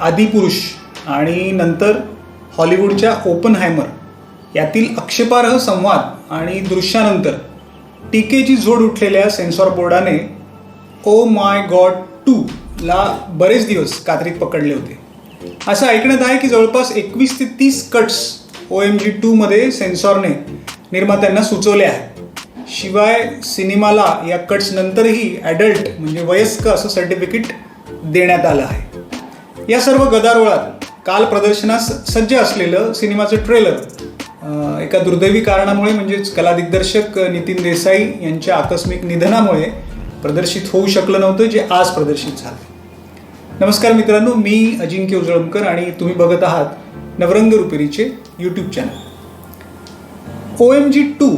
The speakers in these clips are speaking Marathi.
आदिपुरुष आणि नंतर हॉलिवूडच्या ओपन हॅमर यातील आक्षेपार्ह संवाद आणि दृश्यानंतर टीकेची झोड उठलेल्या सेन्सॉर बोर्डाने ओ माय गॉड टू ला बरेच दिवस कात्रीत पकडले होते. असं ऐकण्यात आहे की जवळपास एकवीस ते तीस कट्स ओ एम जी टूमध्ये सेन्सॉरने निर्मात्यांना सुचवले आहेत. शिवाय सिनेमाला या कट्स नंतरही ॲडल्ट म्हणजे वयस्क असं सर्टिफिकेट देण्यात आलं आहे. या सर्व गदारोळात काल प्रदर्शनास सज्ज असलेलं सिनेमाचं ट्रेलर एका दुर्दैवी कारणामुळे म्हणजेच कला दिग्दर्शक नितीन देसाई यांच्या आकस्मिक निधनामुळे प्रदर्शित होऊ शकलं नव्हतं जे आज प्रदर्शित झालं. नमस्कार मित्रांनो मी अजिंक्य उजळमकर आणि तुम्ही बघत आहात Navrang रुपेरीचे YouTube channel O M G two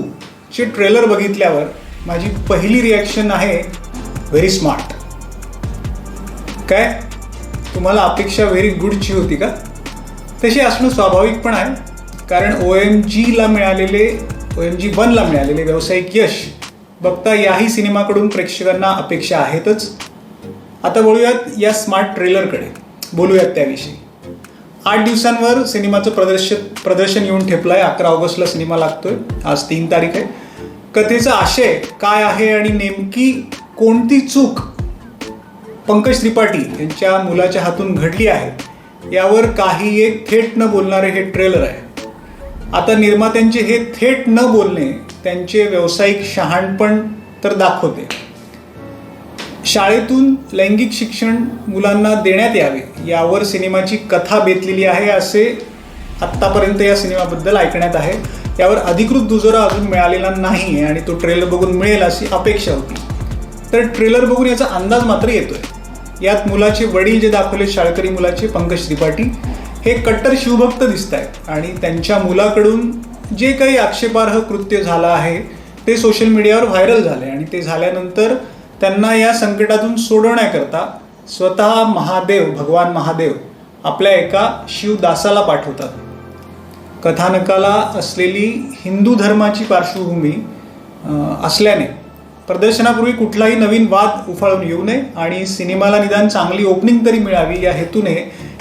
चे ट्रेलर बघितल्यावर माझी पहिली रिॲक्शन आहे व्हेरी स्मार्ट काय? तुम्हाला अपेक्षा व्हेरी गुडची होती का? तशी असणं स्वाभाविक पण आहे. कारण ओ एम जीला मिळालेले ओ एम जी वनला मिळालेले व्यावसायिक यश बघता याही सिनेमाकडून प्रेक्षकांना अपेक्षा आहेतच. आता बोलूयात या स्मार्ट ट्रेलरकडे बोलूयात त्याविषयी. आठ दिवसांवर सिनेमाचं प्रदर्शन प्रदर्शन येऊन ठेपलं आहे अकरा ऑगस्टला सिनेमा लागतोय. आज तीन तारीख आहे. कथेचा आशय काय आहे आणि नेमकी कोणती चूक पंकज त्रिपाठी यांच्या मुलाच्या हातून घडली आहे यावर काही एक थेट न बोलणारे हे ट्रेलर आहे. आता निर्मात्यांचे हे थेट न बोलणे त्यांचे व्यावसायिक शहाणपण तर दाखवते. शाळेतून लैंगिक शिक्षण मुलांना देण्यात यावे यावर सिनेमाची कथा बेतलेली आहे असे आत्तापर्यंत या सिनेमाबद्दल ऐकण्यात आहे. यावर अधिकृत दुजोरा अजून मिळालेला नाही आहे आणि तो ट्रेलर बघून मिळेल अशी अपेक्षा होती. तर ट्रेलर बघून याचा अंदाज मात्र येतोय. यात मुलाचे वडील जे दाखवले शाळकरी मुलाचे पंकज त्रिपाठी हे कट्टर शिवभक्त दिसत आहेत आणि त्यांच्या मुलाकडून जे काही आक्षेपार्ह कृत्य झालं आहे ते सोशल मीडियावर व्हायरल झाले आणि ते झाल्यानंतर त्यांना या संकटातून सोडवण्याकरता स्वतः महादेव भगवान महादेव आपल्या एका शिवदासाला पाठवतात. कथानकाला असलेली हिंदू धर्माची पार्श्वभूमी असल्याने प्रदर्शनापूर्वी कुठलाही नवीन वाद उफाळून येऊ नये आणि सिनेमाला निदान चांगली ओपनिंग तरी मिळावी या हेतूने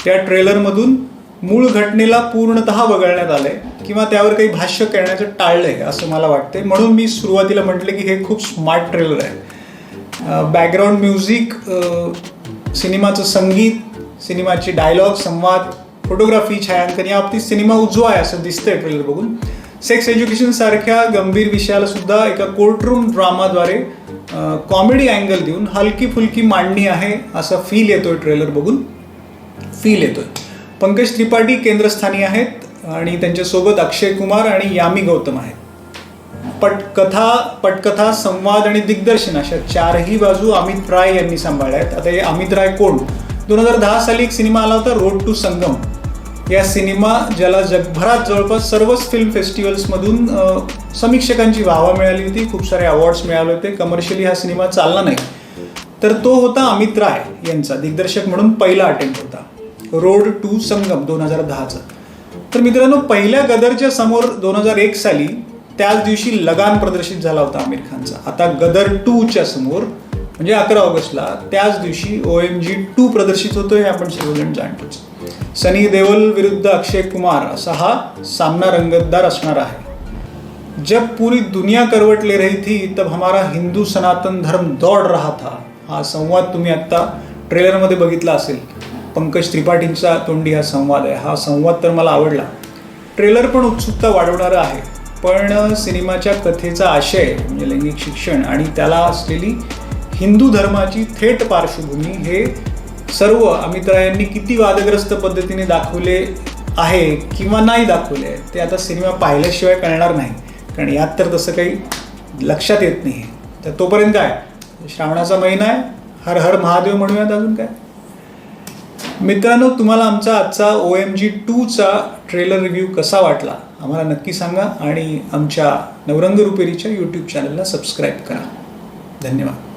या ट्रेलरमधून मूळ घटनेला पूर्णतः वगळण्यात आलंय किंवा त्यावर काही भाष्य करण्याचं टाळलंय असं मला वाटते म्हणून मी सुरुवातीला म्हटलं की हे खूप स्मार्ट ट्रेलर आहे. बॅकग्राऊंड म्युझिक सिनेमाचं संगीत सिनेमाची डायलॉग संवाद फोटोग्राफी छायांकन या बाबतीत सिनेमा उजवा आहे असं दिसतंय ट्रेलर बघून. सेक्स एज्युकेशन सारख्या गंभीर विषयाला सुद्धा एका कोर्टरूम ड्रामाद्वारे कॉमेडी अँगल देऊन हलकी फुलकी मांडणी आहे असा फील येतोय ट्रेलर बघून. फील येतोय. पंकज त्रिपाठी केंद्रस्थानी आहेत आणि त्यांच्यासोबत अक्षय कुमार आणि यामी गौतम आहेत. पटकथा पटकथा संवाद आणि दिग्दर्शन अशा चारही बाजू अमित राय यांनी सांभाळल्या आहेत. आता हे अमित राय कोण? दोन हजार दहा साली एक सिनेमा आला होता रोड टू संगम. या सिनेमा ज्याला जगभरात जवळपास सर्वच फिल्म फेस्टिवल्समधून समीक्षकांची वाहवा मिळाली होती. खूप सारे अवॉर्ड्स मिळाले होते. कमर्शियली हा सिनेमा चालला नाही. तर तो होता अमित राय यांचा दिग्दर्शक म्हणून पहिला अटेम्प्ट होता. रोड टू संगम दोन हजार दहाचा. तर मित्रांनो पहिल्या गदरच्या समोर दोन हजार एक साली त्याच दिवशी लगान प्रदर्शित झाला होता आमिर खानचा. आता गदर टूच्या समोर म्हणजे अकरा ऑगस्टला त्याच दिवशी ओ एम जी टू प्रदर्शित होतो हे आपण सर्वजण जाणतोच. सनी देओल विरुद्ध अक्षय कुमार असा हा सामना रंगतदार असणार आहे. जब पूरी दुनिया करवट ले रही थी तब हमारा हिंदू सनातन धर्म दौड़ रहा था. हा संवाद तुम्ही आत्ता ट्रेलरमध्ये बघितला असेल. पंकज त्रिपाठींचा तोंडी हा संवाद आहे. हा संवाद तर मला आवडला. ट्रेलर पण उत्सुकता वाढवणारं आहे. पण सिनेमाच्या कथेचा आशय म्हणजे लैंगिक शिक्षण आणि त्याला असलेली हिंदू धर्माची थेट पार्श्वभूमी हे सर्व अमित्रायांनी यांनी किती वादग्रस्त पद्धतीने दाखवले आहे किंवा नाही दाखवले आहे ते आता सिनेमा पाहिल्याशिवाय कळणार नाही. कारण यात तर तसं काही लक्षात येत नाही. तर तोपर्यंत काय? श्रावणाचा महिना आहे. हर हर महादेव म्हणूयात अजून काय? मित्रांनो तुम्हाला आमचा आजचा ओ एम जी टूचा ट्रेलर रिव्ह्यू कसा वाटला? आम्हाला नक्की सांगा आणि आमच्या नवरंग रुपेरीच्या यूट्यूब चॅनलला सबस्क्राईब करा. धन्यवाद.